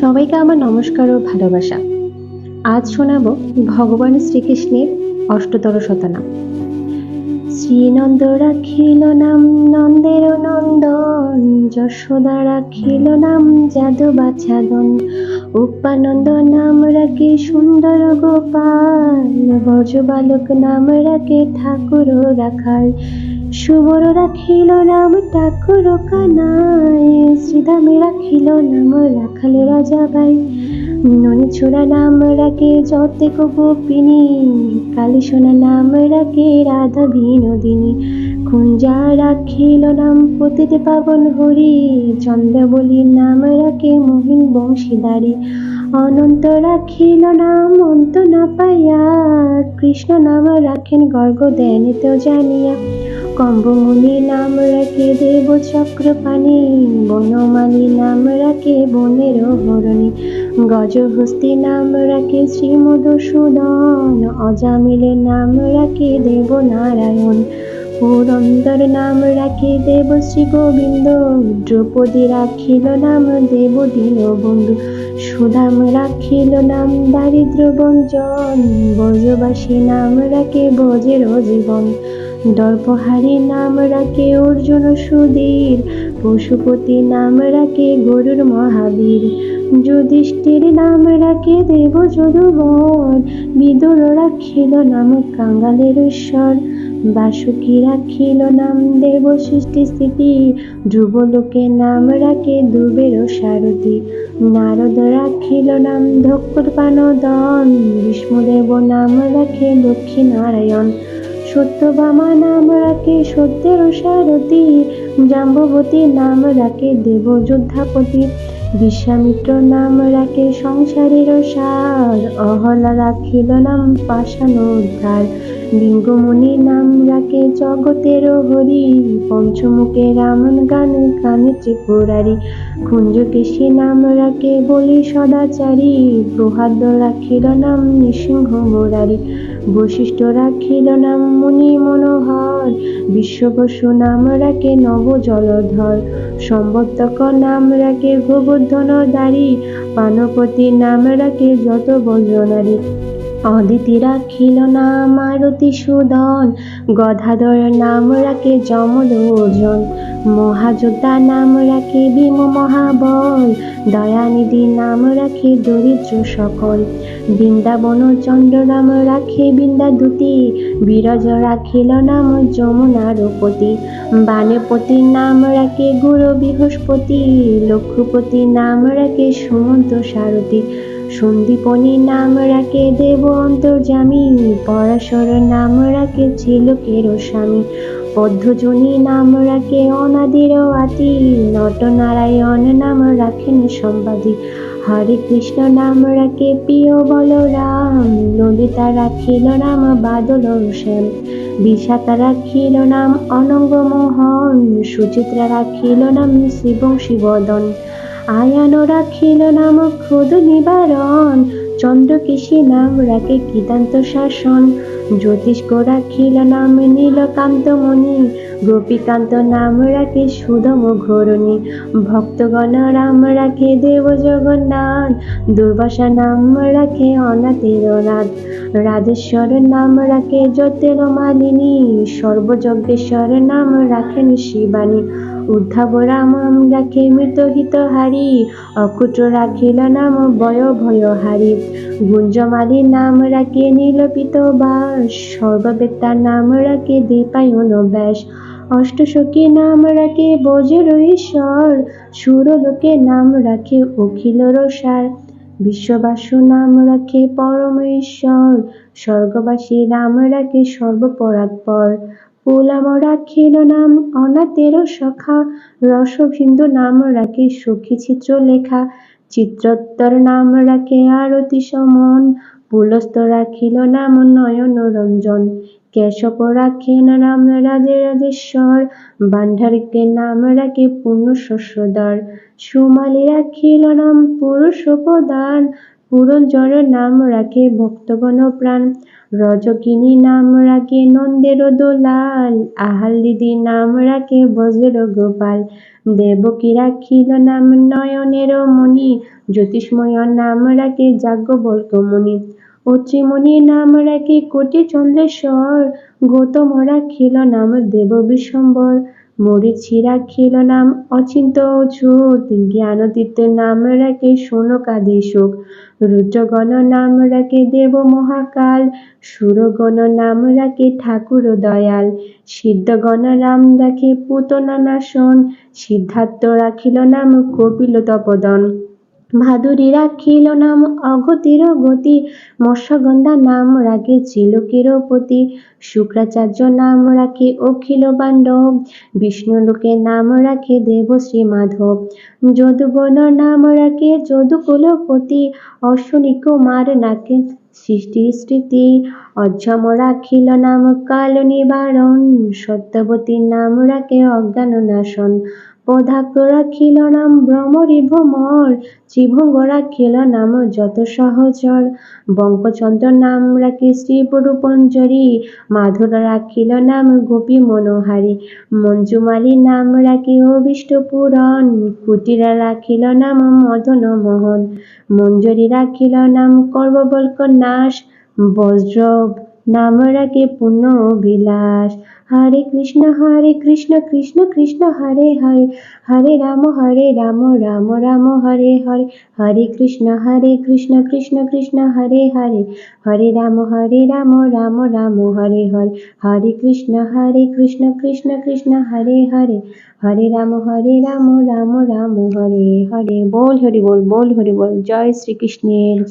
সবাইকে আমার নমস্কার ও ভালোবাসা। আজ শোনাব ভগবান শ্রীকৃষ্ণের অষ্টতর শতনাম। শ্রীনন্দ রাখিল নাম, নন্দের নন্দন, যশোদা রাখিল নাম যাদু বাছাদন উপানন্দ নাম রাখে সুন্দর গোপাল ব্রজ বালক নাম রাখে ঠাকুর রাখাল। সুবর রাখিল নাম ঠাকুর কানাই শ্রীধামে রাখিল নাম রাখাল রাজা ভাই ননি ছোড়া নাম রাখে যতেক গোপিনী কালী সোনা নাম রাখে রাধা বিনোদিনী কুঞ্জা রাখিল নাম পতিতে পাবন হরি চন্দ্রবলী নাম রাখে মোহিন বংশীদারি। অনন্ত রাখিল নাম অন্ত না পাইয়া, কৃষ্ণ নাম রাখেন গর্গ দেন তো জানিয়া। কম্বমুনি নাম রাখে দেব চক্রপাণি, বনমালী নাম রাখে বনের হরণী গজহস্তি নাম রাখে শ্রী মধুসূদন অজামিলের নাম রাখে দেব নারায়ণ। পুরন্দর নাম রাখে দেব শ্রী গোবিন্দ দ্রৌপদী রাখিল নাম দেব দীনবন্ধু। সুদাম রাখিল নাম দারিদ্র বঞ্চন ব্রজবাসী নাম রাখে বজের জীবন। দর্পহারী নাম রাখে অর্জুন সুধীর, পশুপতি নাম রাখে গরুর মহাবীর। যুধিষ্ঠির নাম রাখে দেব যদুবর বিদুর রাখিল নাম কাঙ্গালের ঈশ্বর। বাসুকি রাখিল নাম দেব সৃষ্টি স্থিতি ধ্রুবলোকে নাম রাখে দুবের সারথি। নারদ রাখিল নাম ধক্কর পানদন, বিষ্ণুদেব নাম রাখে লক্ষ্মী নারায়ণ। সত্যভামা নাম রাখে সত্যের সারথি। জাম্ববতী নাম রাখে, দেব যোদ্ধাপতি। বিশ্বামিত্র নাম রাখে, সংসারের সার। অহলা রাখিল নাম পাষাণ উদ্ধার লিঙ্গমণি নাম রাখে, জগতের হরি। পঞ্চমুখে রামন গান গানে ত্রিপুরারি। কুঞ্জকেশী নাম রাখে, বলি সদাচারী। প্রহাদ্য রাখিল নাম নৃসিংহ মুরারি। বৈশিষ্ট্য রাখিল নাম মুনি মনোহর। বিশ্ববসু নাম রাখে নব জলধর সম্বর্তক নাম রাখে গোবর্ধন দারি পানপতি নাম রাখে যত বজ্রনারী। অদিতি রাখিল নাম আরতি সুদন গদাধর নাম রাখে যমলোজন মহাযোদ্ধা নাম রাখে ভীম মহাবল, দয়ানিধি নাম রাখে দরিদ্র সকল, বৃন্দাবন চন্দ্র নাম রাখে বৃন্দাদুতি, বিরজ রাখিল নাম যমুনার পতি বানেপতি নাম রাখে গুরু বৃহস্পতি, লক্ষ্মীপতি নাম রাখে সুমন্ত সারথী সন্দীপনী নাম রাখে দেব অন্তর্জামী পরাশর নাম রাখে ছিলকের স্বামী, পদ্মজনী নাম রাখে অনাদির আতি নটনারায়ণ নাম রাখেন সম্বাদী, হরে কৃষ্ণ নাম রাখে প্রিয় বলরাম, ললিতা রাখিল নাম বাদল শ্যাম বিশাখা রাখিল নাম অনঙ্গ মোহন, সুচিত্রা রাখিল নাম শিব শিবদন। আয়ান রাখিল নাম ক্রোধ নিবারণ। চন্দ্রকেশী নাম রাখে কীতান্ত শাসন। জ্যোতিষ্ক রাখিল নাম নীলকান্ত মণি। গোপীকান্ত নাম রাখে সুদম ঘোরণী। ভক্তগণ রাম রাখে দেব জগন্নাথ। দুর্বাসা নাম রাখে অনাথের নাথ রাজেশ্বর নাম রাখে জ্যোতির মালিনী। সর্বযজ্ঞেশ্বর নাম রাখেন শিবানী। উদ্ধব রাম রাখে মৃতহিত হারি অকুট রাখিল নাম বয় ভয় হারি গুঞ্জমালী নাম রাখে নীলপিত বাস সর্ববেত্তার নাম রাখে দীপায়ন ব্যাস অষ্টসখী নাম রাখে বজ্র ঈশ্বর সুরলোকে নাম রাখে অখিল রসার বিশ্ববাসু নাম রাখে পরম ঈশ্বর স্বর্গবাসী নাম রাখে সর্বপরাৎপর পোলাম রাখিল নাম অনাথের সখা রসবিন্দু নাম রাখে চিত্রোত্তর নাম রাখে আরতি সমন পুলস্ত রাখিল নাম নয়ন রঞ্জন কেশব রাখেন নাম রাজে রাজেশ্বর নাম রাখে পূর্ণ শস্যদার রাখিল নাম পুরুষ প্রদান নাম রাখে ভক্তগণ প্রাণ রজকিনী নাম রাখে নন্দের দোলাল আহাল্লিদি নাম রাখে বজ্র গোপাল। দেবকী রাখিল নাম নয়নের মণি, জ্যোতিষময় নাম রাখে যাজ্ঞবল্ক মণি অত্রিমণি নাম রাখে কোটি চন্দ্রেশ্বর গৌতম রাখিল নাম দেব বিশ্বম্বর মরিচি খিল নাম, অচিন্ত জ্ঞান জ্ঞানতীর্থ নাম রাখে শোনকাদি সুখ রুদ্রগণ নাম রাখে দেব মহাকাল, সুরগণ নাম রাখে ঠাকুর দয়াল। সিদ্ধগণ নাম রাখে পুতনা নাশন সিদ্ধার্থ রাখিল নাম কপিল তপদন ভাদুরী রাখিল নাম অগতির গতি, মৎস্যগন্ধা নাম রাখে চিলকের পতি শুক্রাচার্য নাম রাখে অখিল বাণ্ডব বিষ্ণুলোকে নাম রাখে দেবশ্রী মাধব যদুগণ নাম রাখে যদুকুলপতি অশ্বনী কুমার নাকে সৃষ্টি স্মৃতি। অঝম রাখিল নাম কাল নিবারণ সত্যবতী নাম রাখে অজ্ঞান নাশন পদাক্ষ রাখিল নাম ভ্রমরি ভ্রমর ত্রিভঙ্গ রাখিল নাম যত সহচর বঙ্কচন্দ্র নাম রাখি শ্রীপুরুপঞ্জরি মাধুর রাখিল নাম গোপী মনোহারী মঞ্জুমালী নাম রাখি অভিষ্ট পুরন কুটিরা রাখিল নাম মদন মোহন। মঞ্জরি রাখিল নাম কর্মবল্ক নাশ বজ্রব নাম রাখে পুণ্য অভিলাষ। হরে কৃষ্ণ হরে কৃষ্ণ কৃষ্ণ কৃষ্ণ, হরে হরে। হরে রাম হরে রাম রাম রাম, হরে হরে। হরে কৃষ্ণ হরে কৃষ্ণ কৃষ্ণ কৃষ্ণ, হরে হরে। হরে রাম হরে রাম রাম রাম, হরে হরে। হরে কৃষ্ণ হরে কৃষ্ণ কৃষ্ণ কৃষ্ণ, হরে হরে। হরে রাম হরে রাম রাম রাম, হরে হরে। বল, হরি বল বল, হরি বল। জয় শ্রীকৃষ্ণের